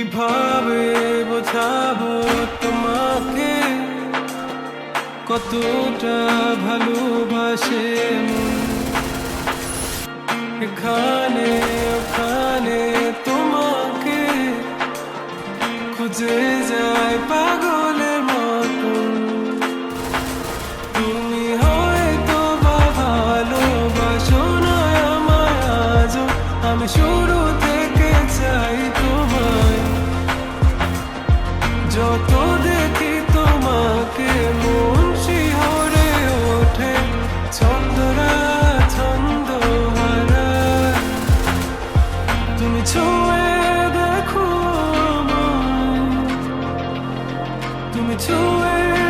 কীভাবে বোঝাবো তোমাকে? কতটা ভালোবাসে এখানে, ওখানে তোমাকে খুঁজে যায় পাগলের মতো। তুমি হয়তো বা ভালোবাসো না আমার আজ আমি শুরু থেকে চাইতো তো দেখি তোমাকে মন শিহরে ওঠে। ছন্দরা ছন্দ হারা তুমি ছুঁয়ে দেখো তুমি ছুঁয়ে